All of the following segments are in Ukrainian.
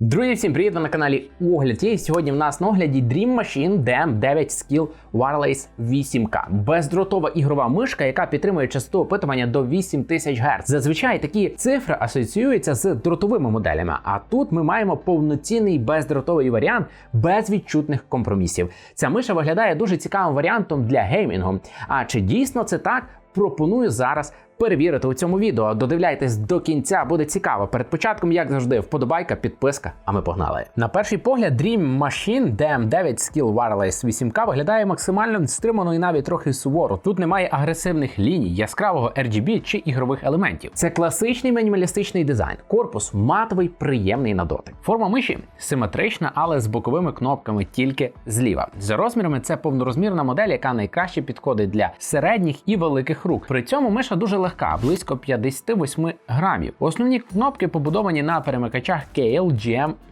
Друзі, всім привіт! Ви на каналі Огляд. І сьогодні в нас на огляді Dream Machine DM9 Skill Wireless 8K. Бездротова ігрова мишка, яка підтримує частоту опитування до 8000 Гц. Зазвичай такі цифри асоціюються з дротовими моделями. А тут ми маємо повноцінний бездротовий варіант без відчутних компромісів. Ця миша виглядає дуже цікавим варіантом для геймінгу. А чи дійсно це так? Пропоную зараз перевірити у цьому відео. Додивляйтесь до кінця, буде цікаво. Перед початком, як завжди, вподобайка, підписка. А ми погнали. На перший погляд, Dream Machine DM9 Skill Wireless 8K виглядає максимально стримано і навіть трохи суворо. Тут немає агресивних ліній, яскравого RGB чи ігрових елементів. Це класичний мінімалістичний дизайн. Корпус матовий, приємний на дотик. Форма миші симетрична, але з боковими кнопками тільки зліва. За розмірами це повнорозмірна модель, яка найкраще підходить для середніх і великих рук. При цьому миша дуже легка, близько 58 грамів. Основні кнопки побудовані на перемикачах KL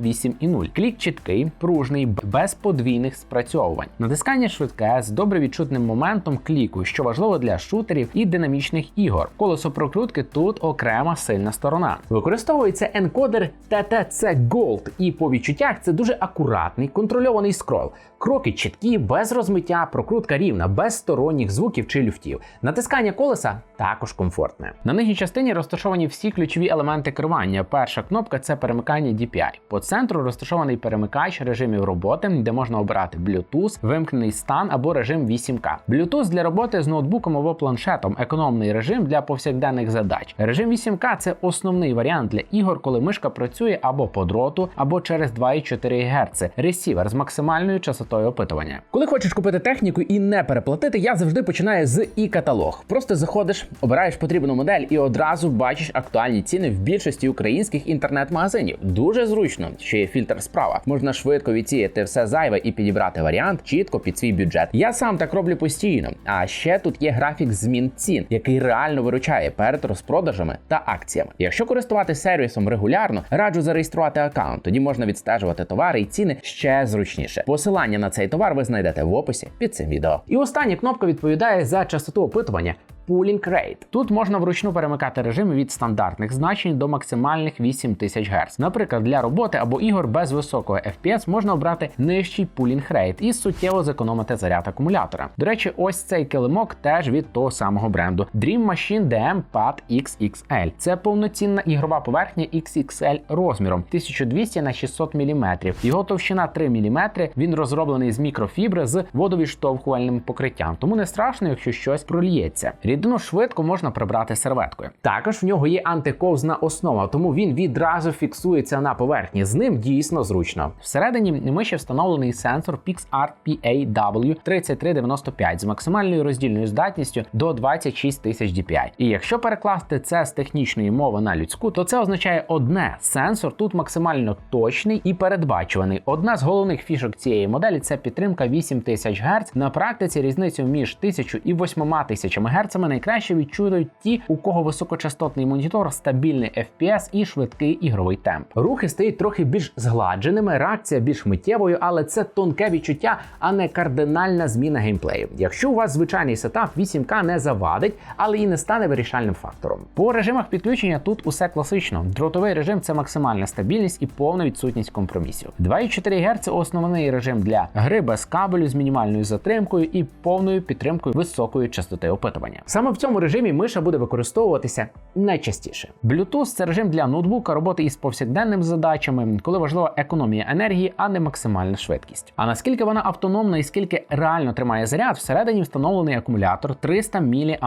GM8.0. Клік чіткий, пружний, без подвійних спрацьовувань. Натискання швидке з добре відчутним моментом кліку, що важливо для шутерів і динамічних ігор. Колесо прокрутки тут окрема сильна сторона. Використовується енкодер TTC Gold, і по відчуттях це дуже акуратний, контрольований скрол. Кроки чіткі, без розмиття, прокрутка рівна, без сторонніх звуків чи люфтів. Натискання колеса також комфортне. На нижній частині розташовані всі ключові елементи керування. Перша кнопка це перемикання DPI. По центру розташований перемикач режимів роботи, де можна обирати Bluetooth, вимкнений стан або режим 8К. Bluetooth для роботи з ноутбуком або планшетом, економний режим для повсякденних задач. Режим 8К це основний варіант для ігор, коли мишка працює або по дроту, або через 2,4 Гц. Ресівер з максимальною частотою опитування. Коли хочеш купити техніку і не переплатити, я завжди починаю з і каталог. Просто заходиш, обираєш потрібну модель і одразу бачиш актуальні ціни в більшості українських інтернет-магазинів. Дуже зручно, що є фільтр справа. Можна швидко відсіяти все зайве і підібрати варіант чітко під свій бюджет. Я сам так роблю постійно. А ще тут є графік змін цін, який реально виручає перед розпродажами та акціями. Якщо користуватися сервісом регулярно, раджу зареєструвати аккаунт. Тоді можна відстежувати товари і ціни ще зручніше. Посилання на цей товар ви знайдете в описі під цим відео. І остання кнопка відповідає за частоту опитування. Pooling Rate. Тут можна вручну перемикати режими від стандартних значень до максимальних 8000 Гц. Наприклад, для роботи або ігор без високого FPS можна обрати нижчий Pooling Rate і суттєво зекономити заряд акумулятора. До речі, ось цей килимок теж від того самого бренду Dream Machine DM Pad XXL. Це повноцінна ігрова поверхня XXL розміром 1200 на 600 мм. Його товщина 3 мм. Він розроблений з мікрофібри з водовідштовхувальним покриттям, тому не страшно, якщо щось проліється. Рідину швидко можна прибрати серветкою. Також в нього є антиковзна основа, тому він відразу фіксується на поверхні. З ним дійсно зручно. Всередині миші встановлений сенсор PixArt PAW3395 з максимальною роздільною здатністю до 26 тисяч DPI. І якщо перекласти це з технічної мови на людську, то це означає одне: сенсор тут максимально точний і передбачуваний. Одна з головних фішок цієї моделі це підтримка 8000 Гц. На практиці різницю між 1000 і 8000 Гц найкраще відчують ті, у кого високочастотний монітор, стабільний FPS і швидкий ігровий темп. Рухи стають трохи більш згладженими, реакція більш миттєвою, але це тонке відчуття, а не кардинальна зміна геймплею. Якщо у вас звичайний сетап, 8К не завадить, але і не стане вирішальним фактором. По режимах підключення тут усе класично. Дротовий режим це максимальна стабільність і повна відсутність компромісів. 2,4 Гц – основний режим для гри без кабелю з мінімальною затримкою і повною підтримкою високої частоти опитування. Саме в цьому режимі миша буде використовуватися найчастіше. Bluetooth – це режим для ноутбука роботи із повсякденними задачами, коли важлива економія енергії, а не максимальна швидкість. А наскільки вона автономна і скільки реально тримає заряд, всередині встановлений акумулятор 300 мАч.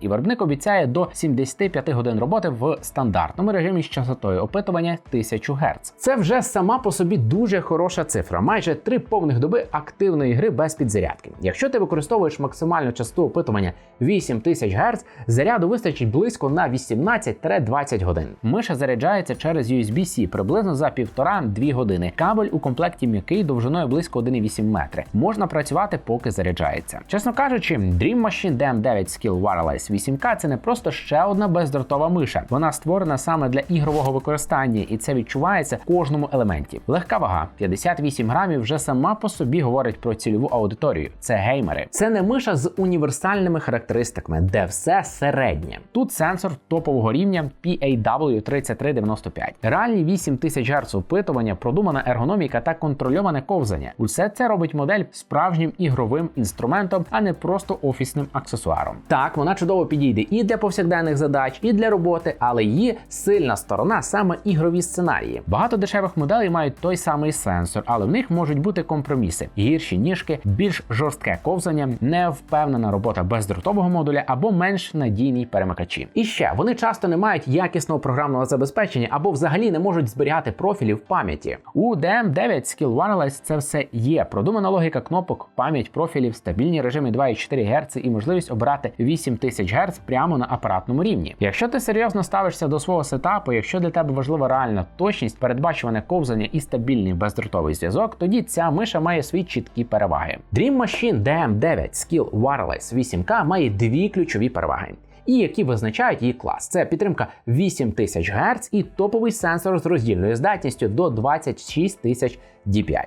І виробник обіцяє до 75 годин роботи в стандартному режимі з частотою опитування 1000 Гц. Це вже сама по собі дуже хороша цифра, майже 3 повних доби активної гри без підзарядки. Якщо ти використовуєш максимальну частоту опитування 8000 Гц, заряду вистачить близько на 18-20 годин. Миша заряджається через USB-C приблизно за 1,5-2 години. Кабель у комплекті м'який довжиною близько 1,8 метри. Можна працювати, поки заряджається. Чесно кажучи, Dream Machine DM9 Skill Wireless 8K це не просто ще одна бездротова миша. Вона створена саме для ігрового використання, і це відчувається в кожному елементі. Легка вага 58 грамів вже сама по собі говорить про цільову аудиторію. Це геймери. Це не миша з універсальними характеристиками. Мишами, де все середнє. Тут сенсор топового рівня PAW3395. Реальні 8000 Гц опитування, продумана ергономіка та контрольоване ковзання. Усе це робить модель справжнім ігровим інструментом, а не просто офісним аксесуаром. Так, вона чудово підійде і для повсякденних задач, і для роботи, але її сильна сторона саме ігрові сценарії. Багато дешевих моделей мають той самий сенсор, але в них можуть бути компроміси: гірші ніжки, більш жорстке ковзання, невпевнена робота бездротового модуля або менш надійні перемикачі. І ще вони часто не мають якісного програмного забезпечення або взагалі не можуть зберігати профілі в пам'яті. У DM9 Skill Wireless це все є. Продумана логіка кнопок, пам'ять профілів, стабільні режими 2,4 Гц і можливість обирати 8000 Гц прямо на апаратному рівні. Якщо ти серйозно ставишся до свого сетапу, якщо для тебе важлива реальна точність, передбачуване ковзання і стабільний бездротовий зв'язок, тоді ця миша має свої чіткі переваги. Dream Machine DM9 Skill Wireless 8K має дві ключові переваги. І які визначають її клас. Це підтримка 8000 Гц і топовий сенсор з роздільною здатністю до 26 тисяч DPI.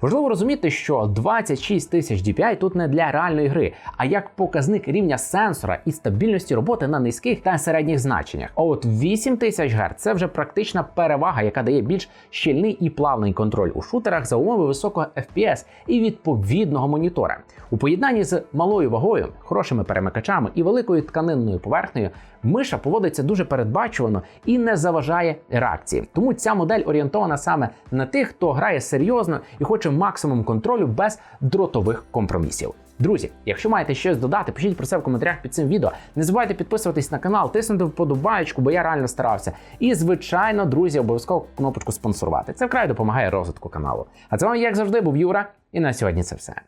Важливо розуміти, що 26 тисяч DPI тут не для реальної гри, а як показник рівня сенсора і стабільності роботи на низьких та середніх значеннях. А от 8000 Гц це вже практична перевага, яка дає більш щільний і плавний контроль у шутерах за умови високого FPS і відповідного монітора. У поєднанні з малою вагою, хорошими перемикачами і великою тканинною поверхнею, миша поводиться дуже передбачувано і не заважає реакції. Тому ця модель орієнтована саме на тих, хто грає серйозно і хоче максимум контролю без дротових компромісів. Друзі, якщо маєте щось додати, пишіть про це в коментарях під цим відео. Не забувайте підписуватись на канал, тиснути вподобаєчку, бо я реально старався. І, звичайно, друзі, обов'язково кнопочку спонсорувати. Це вкрай допомагає розвитку каналу. А це вам, як завжди, був Юра, і на сьогодні це все.